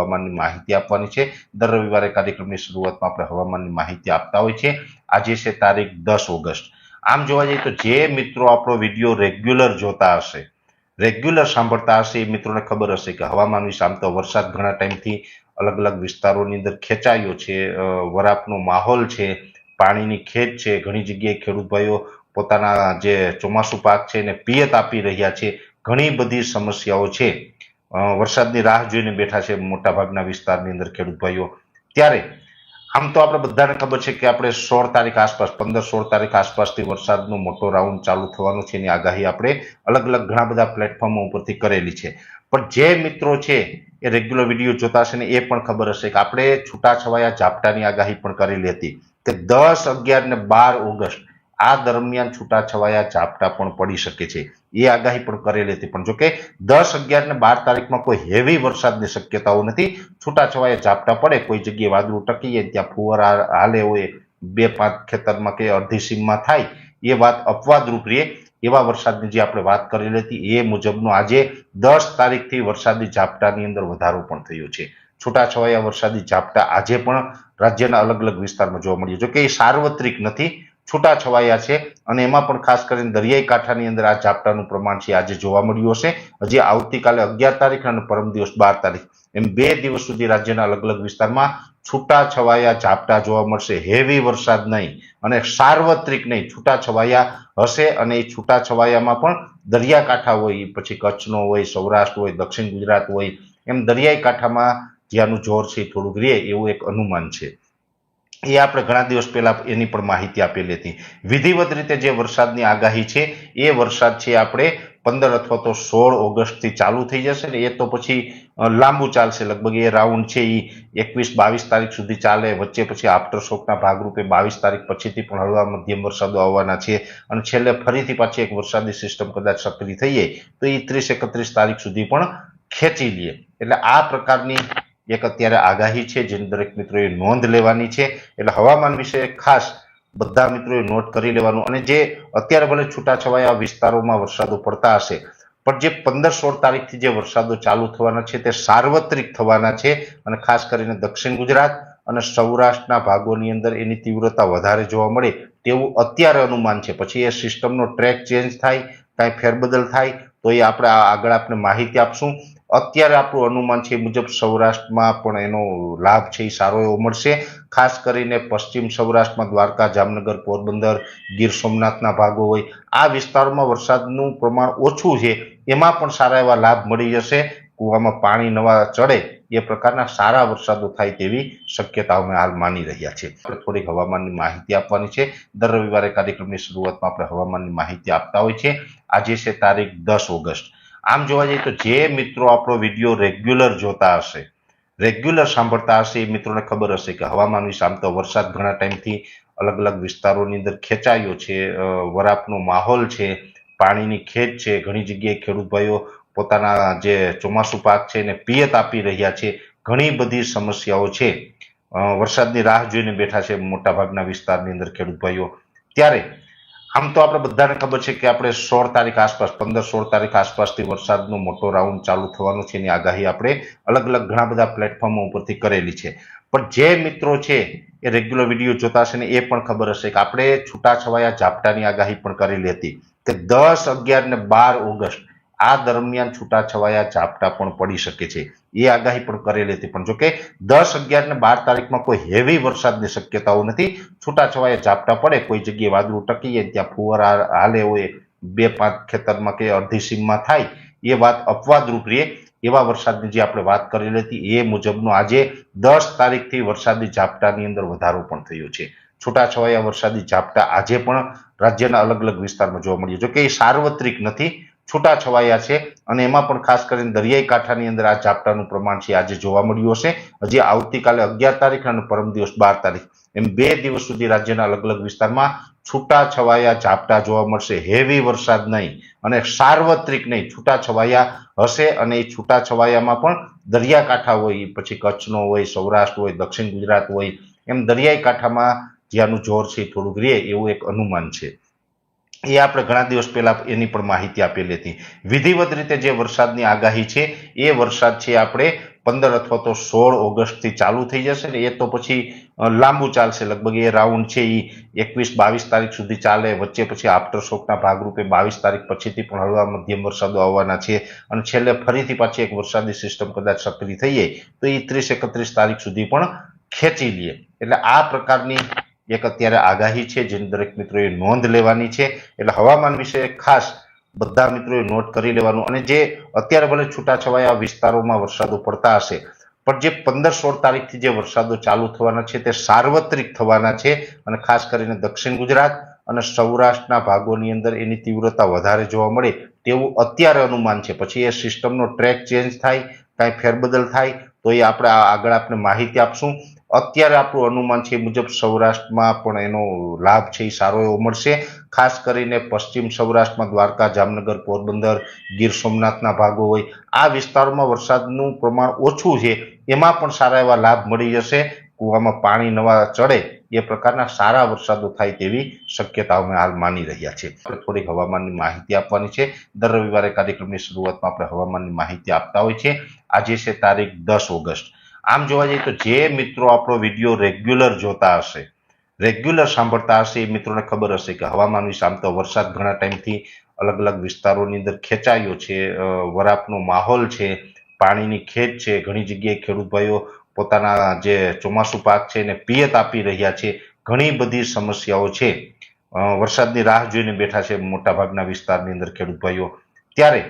હવામાનની માહિતી આપવાની છે. દર રવિવારે કાર્યક્રમની શરૂઆતમાં આપણે હવામાનની માહિતી આપતા હોય છે. આજે છે તારીખ દસ ઓગસ્ટ. આમ જોવા જઈએ તો જે મિત્રો આપણો વીડિયો રેગ્યુલર જોતા હશે, રેગ્યુલર સાંભળતા હશે, એ મિત્રોને ખબર હશે કે હવામાન વિશે આમ તો વરસાદ ઘણા ટાઈમથી અલગ અલગ વિસ્તારોની અંદર ખેંચાયો છે વરાપનો માહોલ છે, પાણીની ખેત છે, ઘણી જગ્યાએ ખેડૂત ભાઈઓ પોતાના જે ચોમાસું પાક છે એને પિયત આપી રહ્યા છે. ઘણી બધી સમસ્યાઓ છે. વરસાદની રાહ જોઈને બેઠા છે મોટાભાગના વિસ્તારની અંદર ખેડૂત ભાઈઓ. ત્યારે આમ તો આપણે બધાને ખબર છે કે આપણે સોળ તારીખ આસપાસ, પંદર સોળ તારીખ આસપાસથી વરસાદનો મોટો રાઉન્ડ ચાલુ થવાનો છે એની આગાહી આપણે અલગ અલગ ઘણા બધા પ્લેટફોર્મો ઉપરથી કરેલી છે. પણ જે મિત્રો છે એ રેગ્યુલર વીડિયો જોતા હશે ને એ પણ ખબર હશે કે આપણે છૂટાછવાયા ઝાપટાની આગાહી પણ કરેલી હતી કે દસ અગિયાર ને બાર ઓગસ્ટ આ દરમિયાન છૂટાછવાયા ઝાપટા પણ પડી શકે છે. એ આગાહી પણ કરેલી હતી. પણ જોકે દસ અગિયાર ને બાર તારીખમાં કોઈ હેવી વરસાદની શક્યતાઓ નથી. છૂટાછવાયા ઝાપટા પડે, કોઈ જગ્યાએ વાદળું ટકીએ ત્યાં ફુવારા હાલે હોય, બે પાંચ ખેતરમાં કે અડધી સીમમાં થાય, એ વાત અપવાદરૂપ રહે. એવા વરસાદની જે આપણે વાત કરેલી હતી, એ મુજબનો આજે દસ તારીખથી વરસાદી ઝાપટાની અંદર વધારો પણ થયો છે. છૂટાછવાયા વરસાદી ઝાપટા આજે પણ રાજ્યના અલગ અલગ વિસ્તારમાં જોવા મળ્યું. જો કે એ સાર્વત્રિક નથી. છૂટાછવાયા છે અને એમાં પણ ખાસ કરીને દરિયાઈ કાંઠાની અંદર આ ઝાપટાનું પ્રમાણ છે આજે જોવા મળ્યું હશે. હજી આવતીકાલે અગિયાર તારીખ અને પરમ દિવસ બાર તારીખ. એમ બે દિવસ સુધી રાજ્યના અલગ અલગ વિસ્તારમાં છૂટાછવાયા ઝાપટા જોવા મળશે. હેવી વરસાદ નહીં અને સાર્વત્રિક નહીં, છૂટાછવાયા હશે અને એ છૂટાછવાયામાં પણ દરિયાકાંઠા હોય પછી કચ્છનો હોય, સૌરાષ્ટ્ર હોય, દક્ષિણ ગુજરાત હોય, એમ દરિયાઈ કાંઠામાં જ્યાંનું જોર છે થોડુંક રહે એવું એક અનુમાન છે. એ આપણે ઘણા દિવસ પહેલા એની પણ માહિતી આપેલી હતી. વિધિવત રીતે જે વરસાદની આગાહી છે, એ વરસાદ છે આપણે પંદર અથવા તો સોળ ઓગસ્ટથી ચાલુ થઈ જશે ને એ તો પછી લાંબુ ચાલશે. લગભગ એ રાઉન્ડ છે એ એકવીસ બાવીસ તારીખ સુધી ચાલે. વચ્ચે પછી આફ્ટર શોકના ભાગરૂપે બાવીસ તારીખ પછીથી પણ હળવા મધ્યમ વરસાદો આવવાના છે. અને છેલ્લે ફરીથી પાછી એક વરસાદી સિસ્ટમ કદાચ સક્રિય થઈ જાય, તો એ ત્રીસ એકત્રીસ તારીખ સુધી પણ ખેંચી લે. એટલે આ પ્રકારની એક અત્યારે આગાહી છે જેની દરેક મિત્રોએ નોંધ લેવાની છે. એટલે હવામાન વિશે ખાસ બધા મિત્રોએ નોટ કરી લેવાનું. અને જે અત્યારે ભલે છૂટાછવાયા વિસ્તારોમાં વરસાદો પડતા હશે, પણ જે પંદર સોળ તારીખથી જે વરસાદો ચાલુ થવાના છે તે સાર્વત્રિક થવાના છે. અને ખાસ કરીને દક્ષિણ ગુજરાત અને સૌરાષ્ટ્રના ભાગોની અંદર એની તીવ્રતા વધારે જોવા મળે તેવું અત્યારે અનુમાન છે. પછી એ સિસ્ટમનો ટ્રેક ચેન્જ થાય, કાંઈ ફેરબદલ થાય, તો એ આપણે આગળ આપણે માહિતી આપશું. અત્યારે આપણું અનુમાન છે એ મુજબ સૌરાષ્ટ્રમાં પણ એનો લાભ છે એ સારો એવો મળશે. ખાસ કરીને પશ્ચિમ સૌરાષ્ટ્રમાં દ્વારકા, જામનગર, પોરબંદર, ગીર સોમનાથના ભાગો હોય, આ વિસ્તારોમાં વરસાદનું પ્રમાણ ઓછું છે, એમાં પણ સારા એવા લાભ મળી જશે. કૂવામાં પાણી નવા ચડે એ પ્રકારના સારા વરસાદો થાય તેવી શક્યતા અમે હાલ માની રહ્યા છે આપણે થોડીક હવામાનની માહિતી આપવાની છે. દર રવિવારે કાર્યક્રમની શરૂઆતમાં આપણે હવામાનની માહિતી આપતા હોય છે. આજે છે તારીખ દસ ઓગસ્ટ. આમ જોવા જઈએ તો જે મિત્રો આપણો વીડિયો રેગ્યુલર જોતા હશે, રેગ્યુલર સાંભળતા હશે, એ મિત્રોને ખબર હશે કે હવામાન વિશે આમ તો વરસાદ ઘણા ટાઈમથી અલગ અલગ વિસ્તારોની અંદર ખેંચાયો છે વરાપનો માહોલ છે, પાણીની ખેંચ છે, ઘણી જગ્યાએ ખેડૂત ભાઈઓ પોતાના જે ચોમાસું પાક છે એને પિયત આપી રહ્યા છે, ઘણી બધી સમસ્યાઓ છે. વરસાદની રાહ જોઈને બેઠા છે મોટાભાગના વિસ્તારની અંદર ખેડૂત ભાઈઓ. ત્યારે આમ તો આપણે બધાને ખબર છે કે આપણે સોળ તારીખ આસપાસ, પંદર સોળ તારીખ આસપાસથી વરસાદનો મોટો રાઉન્ડ ચાલુ થવાનો છે એની આગાહી આપણે અલગ અલગ ઘણા બધા પ્લેટફોર્મો ઉપરથી કરેલી છે. પણ જે મિત્રો છે એ રેગ્યુલર વીડિયો જોતા હશે ને એ પણ ખબર હશે કે આપણે છૂટાછવાયા ઝાપટાની આગાહી પણ કરેલી હતી કે દસ અગિયાર ને બાર ઓગસ્ટ આ દરમિયાન છૂટાછવાયા ઝાપટા પણ પડી શકે છે. એ આગાહી પણ કરેલી હતી. પણ જોકે દસ અગિયાર ને બાર તારીખમાં કોઈ હેવી વરસાદની શક્યતાઓ નથી. છૂટાછવાયા ઝાપટા પડે, કોઈ જગ્યાએ વાદળું ટકીએ ત્યાં ફુવારા હાલે હોય, બે પાંચ ખેતરમાં કે અડધી સીમમાં થાય, એ વાત અપવાદરૂપ રહે. એવા વરસાદની જે આપણે વાત કરેલી હતી, એ મુજબનો આજે દસ તારીખથી વરસાદી ઝાપટાની અંદર વધારો પણ થયો છે. છૂટાછવાયા વરસાદી ઝાપટા આજે પણ રાજ્યના અલગ અલગ વિસ્તારમાં જોવા મળ્યું. જો કે એ સાર્વત્રિક નથી. છૂટાછવાયા છે અને એમાં પણ ખાસ કરીને દરિયાઈ કાંઠાની અંદર આ ઝાપટાનું પ્રમાણ છે આજે જોવા મળ્યું હશે. હજી આવતીકાલે અગિયાર તારીખ અને પરમ દિવસ બાર તારીખ. એમ બે દિવસ સુધી રાજ્યના અલગ અલગ વિસ્તારમાં છૂટાછવાયા ઝાપટા જોવા મળશે. હેવી વરસાદ નહીં અને સાર્વત્રિક નહીં છૂટા છવાયા હશે અને એ છૂટાછવાયામાં પણ દરિયાકાંઠા હોય, પછી કચ્છનો હોય, સૌરાષ્ટ્ર હોય, દક્ષિણ ગુજરાત હોય, એમ દરિયાઈ કાંઠામાં જ્યાંનું જોર છે થોડુંક રહે એવું એક અનુમાન છે. એ આપણે ઘણા દિવસ પહેલા એની પણ માહિતી આપેલી હતી. વિધિવત રીતે જે વરસાદની આગાહી છે, એ વરસાદ છે આપણે પંદર અથવા તો સોળ ઓગસ્ટથી ચાલુ થઈ જશે ને એ તો પછી લાંબુ ચાલશે. લગભગ એ રાઉન્ડ છે એ એકવીસ બાવીસ તારીખ સુધી ચાલે. વચ્ચે પછી આફ્ટર શોકના ભાગરૂપે બાવીસ તારીખ પછીથી પણ હળવા મધ્યમ વરસાદો આવવાના છે અને છેલ્લે ફરીથી પાછી એક વરસાદી સિસ્ટમ કદાચ સક્રિય થઈ જાય તો એ ત્રીસ એકત્રીસ તારીખ સુધી પણ ખેંચી લે. એટલે આ પ્રકારની એક અત્યારે આગાહી છે, જેની દરેક મિત્રોએ નોંધ લેવાની છે. એટલે હવામાન વિશે ખાસ બધા મિત્રોએ નોટ કરી લેવાનું. અને જે અત્યારે ભલે છૂટાછવાયા વિસ્તારોમાં વરસાદો પડતા હશે, પણ જે પંદર સોળ તારીખથી જે વરસાદો ચાલુ થવાના છે, તે સાર્વત્રિક થવાના છે. અને ખાસ કરીને દક્ષિણ ગુજરાત અને સૌરાષ્ટ્રના ભાગોની અંદર એની તીવ્રતા વધારે જોવા મળે તેવું અત્યારે અનુમાન છે. પછી એ સિસ્ટમનો ટ્રેક ચેન્જ થાય, કાંઈ ફેરબદલ થાય, તો એ આપણે આગળ આપણે માહિતી આપશું. અત્યારે આપણું અનુમાન છે મુજબ સૌરાષ્ટ્રમાં પણ એનો લાભ છે એ સારો એવો મળશે. ખાસ કરીને પશ્ચિમ સૌરાષ્ટ્રમાં દ્વારકા, જામનગર, પોરબંદર, ગીર સોમનાથના ભાગો હોય, આ વિસ્તારોમાં વરસાદનું પ્રમાણ ઓછું છે, એમાં પણ સારા એવા લાભ મળી જશે. કૂવામાં પાણી નવા ચડે એ પ્રકારના સારા વરસાદો થાય તેવી શક્યતા અમે હાલ માની રહ્યા છે આપણે થોડીક હવામાનની માહિતી આપવાની છે. દર રવિવારે કાર્યક્રમની શરૂઆતમાં આપણે હવામાનની માહિતી આપતા હોય છે. આજે છે તારીખ દસ ઓગસ્ટ. આમ જોવા જઈએ તો જે મિત્રો આપણો વીડિયો રેગ્યુલર જોતા હશે, રેગ્યુલર સાંભળતા હશે, એ મિત્રોને ખબર હશે કે હવામાન વિશે આમ તો વરસાદ ઘણા ટાઈમથી અલગ અલગ વિસ્તારોની અંદર ખેંચાયો છે વરાપનો માહોલ છે, પાણીની ખેત છે, ઘણી જગ્યાએ ખેડૂત ભાઈઓ પોતાના જે ચોમાસું પાક છે એને પિયત આપી રહ્યા છે, ઘણી બધી સમસ્યાઓ છે. વરસાદની રાહ જોઈને બેઠા છે મોટાભાગના વિસ્તારની અંદર ખેડૂત ભાઈઓ. ત્યારે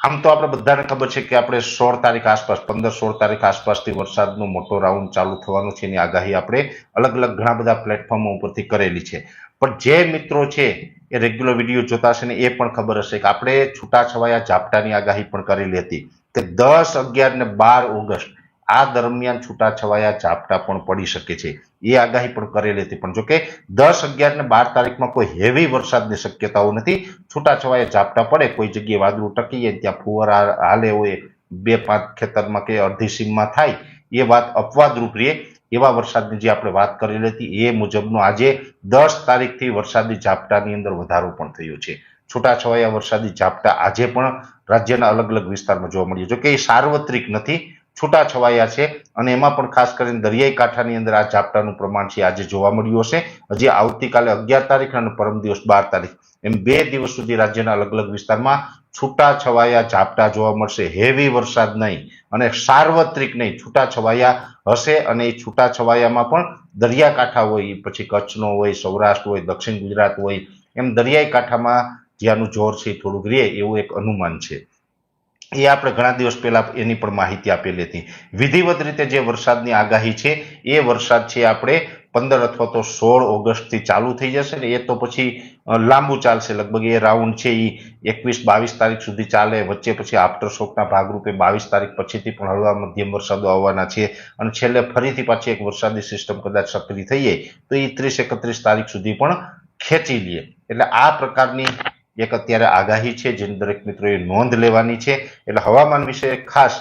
આમ તો આપણે બધાને ખબર છે કે આપણે સોળ તારીખ આસપાસ, પંદર સોળ તારીખ આસપાસથી વરસાદનો મોટો રાઉન્ડ ચાલુ થવાનો છે એની આગાહી આપણે અલગ અલગ ઘણા બધા પ્લેટફોર્મો ઉપરથી કરેલી છે. પણ જે મિત્રો છે એ રેગ્યુલર વીડિયો જોતા હશે ને એ પણ ખબર હશે કે આપણે છૂટાછવાયા ઝાપટાની આગાહી પણ કરેલી હતી કે દસ અગિયાર ને બાર ઓગસ્ટ આ દરમિયાન છૂટાછવાયા ઝાપટા પણ પડી શકે છે. એ આગાહી પણ કરેલી હતી. પણ જોકે દસ અગિયાર ને બાર તારીખમાં કોઈ હેવી વરસાદની શક્યતાઓ નથી. છૂટાછવાયા ઝાપટા પડે, કોઈ જગ્યાએ વાદળું ટકી જાય, ત્યાં ફુવારા હાલે હોય, બે પાંચ ખેતરમાં કે અડધી સીમમાં થાય, એ વાત અપવાદરૂપ રહે. એવા વરસાદની જે આપણે વાત કરેલી હતી, એ મુજબનો આજે દસ તારીખથી વરસાદી ઝાપટાની અંદર વધારો પણ થયો છે. છૂટાછવાયા વરસાદી ઝાપટા આજે પણ રાજ્યના અલગ અલગ વિસ્તારમાં જોવા મળ્યું. જો કે એ સાર્વત્રિક નથી. છૂટાછવાયા છે અને એમાં પણ ખાસ કરીને દરિયાઈ કાંઠાની અંદર આ ઝાપટાનું પ્રમાણ છે આજે જોવા મળ્યું હશે. હજી આવતીકાલે અગિયાર તારીખ અને પરમ દિવસ બાર તારીખ. એમ બે દિવસ સુધી રાજ્યના અલગ અલગ વિસ્તારમાં છૂટાછવાયા ઝાપટા જોવા મળશે. હેવી વરસાદ નહીં અને સાર્વત્રિક નહીં છૂટા છવાયા હશે અને એ છૂટાછવાયામાં પણ દરિયાકાંઠા હોય પછી કચ્છનો હોય, સૌરાષ્ટ્ર હોય, દક્ષિણ ગુજરાત હોય, એમ દરિયાઈ કાંઠામાં જ્યાંનું જોર છે થોડુંક રહે એવું એક અનુમાન છે. એ આપણે ઘણા દિવસ પહેલા એની પણ માહિતી આપેલી હતી. વિધિવત રીતે જે વરસાદની આગાહી છે, એ વરસાદ છે આપણે પંદર અથવા તો સોળ ઓગસ્ટથી ચાલુ થઈ જશે ને એ તો પછી લાંબુ ચાલશે. લગભગ એ રાઉન્ડ છે એ એકવીસ બાવીસ તારીખ સુધી ચાલે. વચ્ચે પછી આફ્ટર શોકના ભાગરૂપે બાવીસ તારીખ પછીથી પણ હળવા મધ્યમ વરસાદો આવવાના છે. અને છેલ્લે ફરીથી પાછી એક વરસાદી સિસ્ટમ કદાચ સક્રિય થઈ જાય તો એ ત્રીસ એકત્રીસ તારીખ સુધી પણ ખેંચી લે. એટલે આ પ્રકારની એક અત્યારે આગાહી છે, જેની દરેક મિત્રોએ નોંધ લેવાની છે. એટલે હવામાન વિશે ખાસ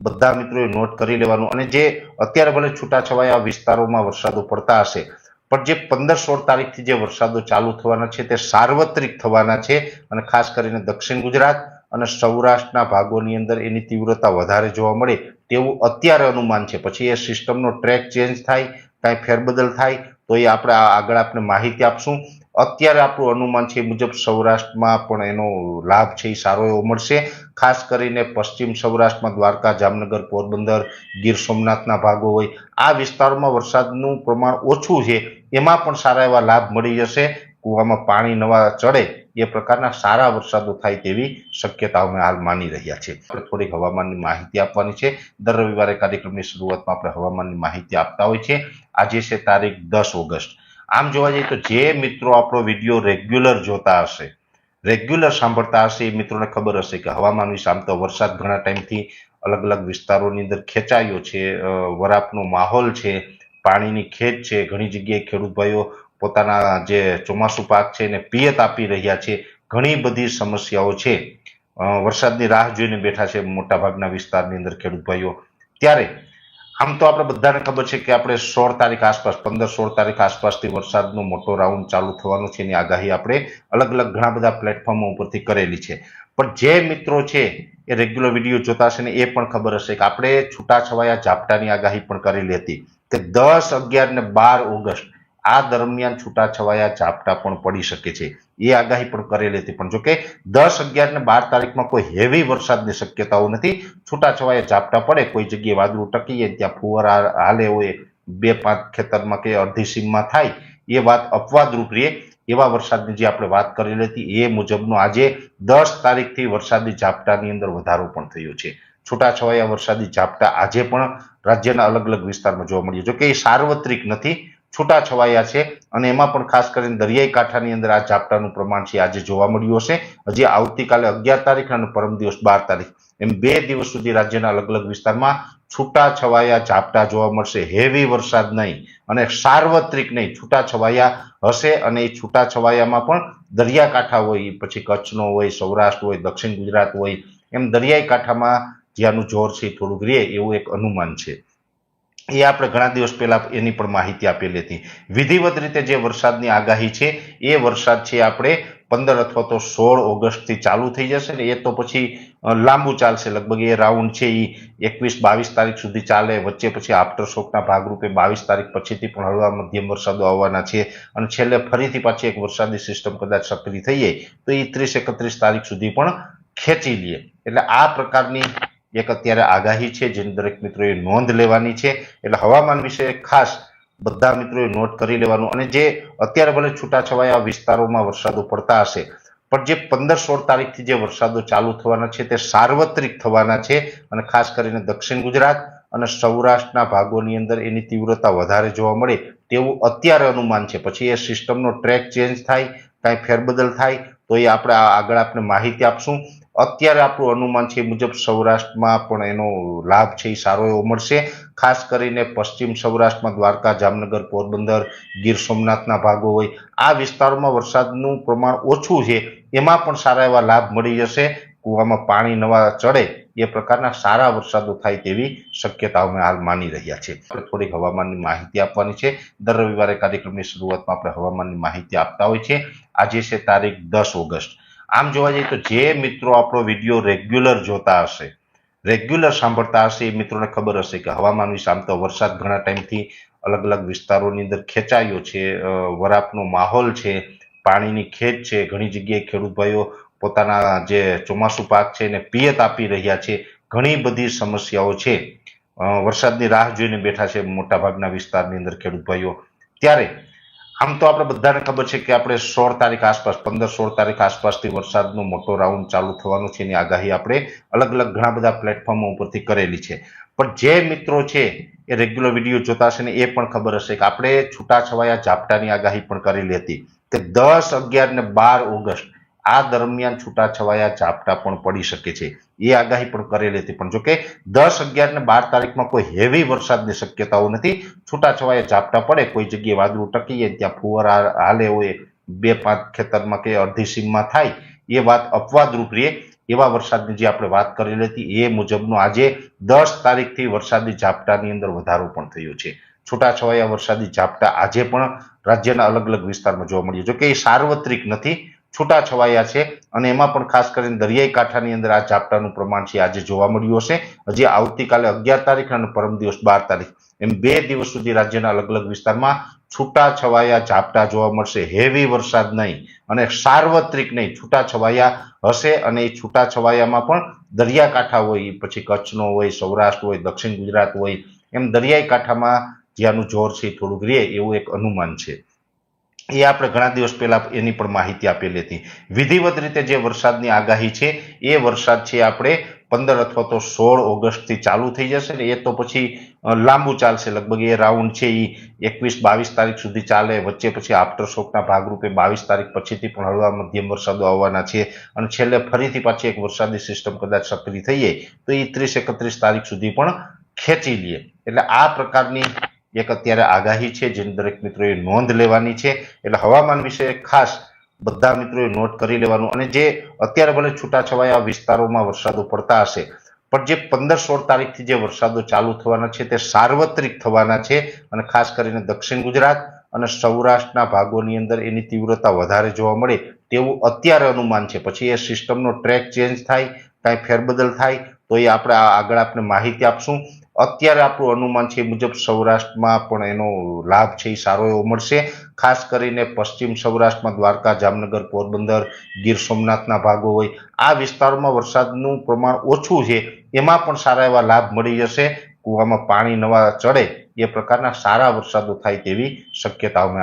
બધા મિત્રોએ નોટ કરી લેવાનું. અને જે અત્યારે ભલે છૂટાછવાયા વિસ્તારોમાં વરસાદો પડતા હશે, પણ જે પંદર સોળ તારીખથી જે વરસાદો ચાલુ થવાના છે, તે સાર્વત્રિક થવાના છે. અને ખાસ કરીને દક્ષિણ ગુજરાત અને સૌરાષ્ટ્રના ભાગોની અંદર એની તીવ્રતા વધારે જોવા મળે તેવું અત્યારે અનુમાન છે. પછી એ સિસ્ટમનો ટ્રેક ચેન્જ થાય, કાંઈ ફેરબદલ થાય, તો એ આપણે આગળ આપણે માહિતી આપશું. અત્યારે આપણું અનુમાન છે એ મુજબ સૌરાષ્ટ્રમાં પણ એનો લાભ છે એ સારો એવો મળશે. ખાસ કરીને પશ્ચિમ સૌરાષ્ટ્રમાં દ્વારકા, જામનગર, પોરબંદર, ગીર સોમનાથના ભાગો હોય, આ વિસ્તારોમાં વરસાદનું પ્રમાણ ઓછું છે, એમાં પણ સારા એવા લાભ મળી જશે. કૂવામાં પાણી નવા ચડે એ પ્રકારના સારા વરસાદો થાય તેવી શક્યતા અમે હાલ માની રહ્યા છીએ. થોડીક હવામાનની માહિતી આપવાની છે. દર રવિવારે કાર્યક્રમની શરૂઆતમાં આપણે હવામાનની માહિતી આપતા હોય છે. આજે છે તારીખ દસ ઓગસ્ટ. આમ જોવા જઈએ તો જે મિત્રો આપણો વીડિયો રેગ્યુલર જોતા હશે રેગ્યુલર સાંભળતા હશે, એ મિત્રોને ખબર હશે કે હવામાન વિશે તો વરસાદ ઘણા ટાઈમથી અલગ અલગ વિસ્તારોની અંદર ખેંચાયો છે વરાપનો માહોલ છે, પાણીની ખેંચ છે, ઘણી જગ્યાએ ખેડૂત ભાઈઓ પોતાના જે ચોમાસું પાક છે એને પિયત આપી રહ્યા છે, ઘણી બધી સમસ્યાઓ છે. વરસાદની રાહ જોઈને બેઠા છે મોટાભાગના વિસ્તારની અંદર ખેડૂત ભાઈઓ. ત્યારે આમ તો આપણે બધાને ખબર છે કે આપણે સોળ તારીખ આસપાસ, પંદર સોળ તારીખ આસપાસથી વરસાદનો મોટો રાઉન્ડ ચાલુ થવાનો છે એની આગાહી આપણે અલગ અલગ ઘણા બધા પ્લેટફોર્મો ઉપરથી કરેલી છે. પણ જે મિત્રો છે એ રેગ્યુલર વીડિયો જોતા હશે ને એ પણ ખબર હશે કે આપણે છૂટાછવાયા ઝાપટાની આગાહી પણ કરેલી હતી કે દસ અગિયાર ને બાર ઓગસ્ટ આ દરમિયાન છૂટાછવાયા ઝાપટા પણ પડી શકે છે. એ આગાહી પણ કરેલી હતી. પણ જોકે દસ અગિયાર ને બાર તારીખમાં કોઈ હેવી વરસાદની શક્યતાઓ નથી. છૂટાછવાયા ઝાપટા પડે, કોઈ જગ્યાએ વાદળું ટકી જાય ત્યાં ફુવારા હાલે હોય, બે પાંચ ખેતરમાં કે અડધી સીમમાં થાય, એ વાત અપવાદરૂપ રહે. એવા વરસાદની જે આપણે વાત કરેલી હતી, એ મુજબનો આજે દસ તારીખથી વરસાદી ઝાપટાની અંદર વધારો પણ થયો છે. છૂટાછવાયા વરસાદી ઝાપટા આજે પણ રાજ્યના અલગ અલગ વિસ્તારમાં જોવા મળ્યું. જો કે એ સાર્વત્રિક નથી છૂટાછવાયા છે અને એમાં પણ ખાસ કરીને દરિયાઈ કાંઠાની અંદર આ ઝાપટાનું પ્રમાણ છે આજે જોવા મળ્યું હશે. હજી આવતીકાલે અગિયાર તારીખ અને પરમ દિવસ બાર તારીખ. એમ બે દિવસ સુધી રાજ્યના અલગ અલગ વિસ્તારમાં છૂટાછવાયા ઝાપટા જોવા મળશે. હેવી વરસાદ નહીં અને સાર્વત્રિક નહીં છૂટા છવાયા હશે અને એ છૂટાછવાયામાં પણ દરિયાકાંઠા હોય, પછી કચ્છનો હોય, સૌરાષ્ટ્ર હોય, દક્ષિણ ગુજરાત હોય, એમ દરિયાઈ કાંઠામાં જ્યાંનું જોર છે થોડુંક રહે એવું એક અનુમાન છે. એ આપણે ઘણા દિવસ પહેલા એની પણ માહિતી આપેલી હતી. વિધિવત રીતે જે વરસાદની આગાહી છે, એ વરસાદ છે આપણે પંદર અથવા તો સોળ ઓગસ્ટથી ચાલુ થઈ જશે ને એ તો પછી લાંબુ ચાલશે. લગભગ એ રાઉન્ડ છે એ એકવીસ બાવીસ તારીખ સુધી ચાલે. વચ્ચે પછી આફ્ટર શોકના ભાગરૂપે બાવીસ તારીખ પછીથી પણ હળવા મધ્યમ વરસાદો આવવાના છે. અને છેલ્લે ફરીથી પાછી એક વરસાદી સિસ્ટમ કદાચ સક્રિય થઈ જાય તો એ ત્રીસ એકત્રીસ તારીખ સુધી પણ ખેંચી લે. એટલે આ પ્રકારની એક અત્યારે આગાહી છે, જેની દરેક મિત્રોએ નોંધ લેવાની છે. એટલે હવામાન વિશે ખાસ બધા મિત્રોએ નોટ કરી લેવાનું. અને જે અત્યારે ભલે છૂટાછવાયા વિસ્તારોમાં વરસાદો પડતા હશે, પણ જે પંદર સોળ તારીખથી જે વરસાદો ચાલુ થવાના છે, તે સાર્વત્રિક થવાના છે. અને ખાસ કરીને દક્ષિણ ગુજરાત અને સૌરાષ્ટ્રના ભાગોની અંદર એની તીવ્રતા વધારે જોવા મળે તેવું અત્યારે અનુમાન છે. પછી એ સિસ્ટમનો ટ્રેક ચેન્જ થાય, કાંઈ ફેરબદલ થાય, તો એ આપણે આગળ આપણે માહિતી આપશું. અત્યારે આપણું અનુમાન છે મુજબ સૌરાષ્ટ્રમાં પણ એનો લાભ છે એ સારો એવો મળશે. ખાસ કરીને પશ્ચિમ સૌરાષ્ટ્રમાં દ્વારકા, જામનગર, પોરબંદર, ગીર સોમનાથના ભાગો હોય, આ વિસ્તારોમાં વરસાદનું પ્રમાણ ઓછું છે, એમાં પણ સારા એવા લાભ મળી જશે. કૂવામાં પાણી નવા ચડે એ પ્રકારના સારા વરસાદો થાય તેવી શક્યતા અમે હાલ માની રહ્યા છે આપણે થોડીક હવામાનની માહિતી આપવાની છે. દર રવિવારે કાર્યક્રમની શરૂઆતમાં આપણે હવામાનની માહિતી આપતા હોય છે. આજે છે તારીખ દસ ઓગસ્ટ. આમ જોવા જઈએ તો જે મિત્રો આપણો વીડિયો રેગ્યુલર જોતા હશે, રેગ્યુલર સાંભળતા હશે, એ મિત્રોને ખબર હશે કે હવામાન વિશે આમ તો વરસાદ ઘણા ટાઈમથી અલગ અલગ વિસ્તારોની અંદર ખેંચાયો છે વરાપનો માહોલ છે, પાણીની ખેંચ છે, ઘણી જગ્યાએ ખેડૂત ભાઈઓ પોતાના જે ચોમાસું પાક છે એને પિયત આપી રહ્યા છે, ઘણી બધી સમસ્યાઓ છે. વરસાદની રાહ જોઈને બેઠા છે મોટાભાગના વિસ્તારની અંદર ખેડૂત ભાઈઓ. ત્યારે આમ તો આપણે બધાને ખબર છે કે આપણે સોળ તારીખ આસપાસ, પંદર સોળ તારીખ આસપાસથી વરસાદનો મોટો રાઉન્ડ ચાલુ થવાનો છે એની આગાહી આપણે અલગ અલગ ઘણા બધા પ્લેટફોર્મો ઉપરથી કરેલી છે. પણ જે મિત્રો છે એ રેગ્યુલર વીડિયો જોતા હશે ને એ પણ ખબર હશે કે આપણે છૂટાછવાયા ઝાપટાની આગાહી પણ કરેલી હતી કે દસ અગિયાર ને બાર ઓગસ્ટ આ દરમિયાન છૂટાછવાયા ઝાપટા પણ પડી શકે છે. એ આગાહી પણ કરેલી હતી. પણ જોકે દસ અગિયાર ને બાર તારીખમાં કોઈ હેવી વરસાદની શક્યતાઓ નથી. છૂટાછવાયા ઝાપટા પડે, કોઈ જગ્યાએ વાદળું ટકી જાય, ત્યાં ફુવારા હાલે હોય, બે પાંચ ખેતરમાં કે અડધી સીમમાં થાય, એ વાત અપવાદરૂપ રહે. એવા વરસાદની જે આપણે વાત કરેલી હતી, એ મુજબનો આજે દસ તારીખથી વરસાદી ઝાપટાની અંદર વધારો પણ થયો છે. છૂટાછવાયા વરસાદી ઝાપટા આજે પણ રાજ્યના અલગ અલગ વિસ્તારમાં જોવા મળ્યું. જો કે એ સાર્વત્રિક નથી છૂટાછવાયા છે અને એમાં પણ ખાસ કરીને દરિયાઈ કાંઠાની અંદર આ ઝાપટાનું પ્રમાણ છે આજે જોવા મળ્યું હશે. હજી આવતીકાલે અગિયાર તારીખ અને પરમ દિવસ બાર તારીખ. એમ બે દિવસ સુધી રાજ્યના અલગ અલગ વિસ્તારમાં છૂટાછવાયા ઝાપટા જોવા મળશે. હેવી વરસાદ નહીં અને સાર્વત્રિક નહીં છૂટા છવાયા હશે અને એ છૂટાછવાયામાં પણ દરિયાકાંઠા હોય, પછી કચ્છનો હોય, સૌરાષ્ટ્ર હોય, દક્ષિણ ગુજરાત હોય, એમ દરિયાઈ કાંઠામાં જ્યાંનું જોર છે થોડુંક રહે એવું એક અનુમાન છે. એ આપણે ઘણા દિવસ પહેલા એની પણ માહિતી આપેલી હતી. વિધિવત રીતે જે વરસાદની આગાહી છે, એ વરસાદ છે આપણે પંદર અથવા તો સોળ ઓગસ્ટથી ચાલુ થઈ જશે ને એ તો પછી લાંબુ ચાલશે. લગભગ એ રાઉન્ડ છે એ એકવીસ બાવીસ તારીખ સુધી ચાલે. વચ્ચે પછી આફ્ટર શોકના ભાગરૂપે બાવીસ તારીખ પછીથી પણ હળવા મધ્યમ વરસાદો આવવાના છે. અને છેલ્લે ફરીથી પાછી એક વરસાદી સિસ્ટમ કદાચ સક્રિય થઈ જાય તો એ ત્રીસ એકત્રીસ તારીખ સુધી પણ ખેંચી લે. એટલે આ પ્રકારની એક અત્યારે આગાહી છે, જેની દરેક મિત્રોએ નોંધ લેવાની છે. એટલે હવામાન વિશે ખાસ બધા મિત્રોએ નોટ કરી લેવાનું. અને જે અત્યારે ભલે છૂટાછવાયા વિસ્તારોમાં વરસાદો પડતા હશે, પણ જે પંદર સોળ તારીખથી જે વરસાદો ચાલુ થવાના છે, તે સાર્વત્રિક થવાના છે. અને ખાસ કરીને દક્ષિણ ગુજરાત અને સૌરાષ્ટ્રના ભાગોની અંદર એની તીવ્રતા વધારે જોવા મળે તેવું અત્યારે અનુમાન છે. પછી એ સિસ્ટમનો ટ્રેક ચેન્જ થાય, કાંઈ ફેરબદલ થાય, તો એ આપણે આગળ આપણે માહિતી આપશું. અત્યારે આપણું અનુમાન છે એ મુજબ સૌરાષ્ટ્રમાં પણ એનો લાભ છે એ સારો એવો મળશે. ખાસ કરીને પશ્ચિમ સૌરાષ્ટ્રમાં દ્વારકા, જામનગર, પોરબંદર, ગીર સોમનાથના ભાગો હોય, આ વિસ્તારોમાં વરસાદનું પ્રમાણ ઓછું છે, એમાં પણ સારા એવા લાભ મળી જશે. કૂવામાં પાણી નવા ચડે, એ પ્રકારના સારા વરસાદો થાય તેવી શક્યતાઓ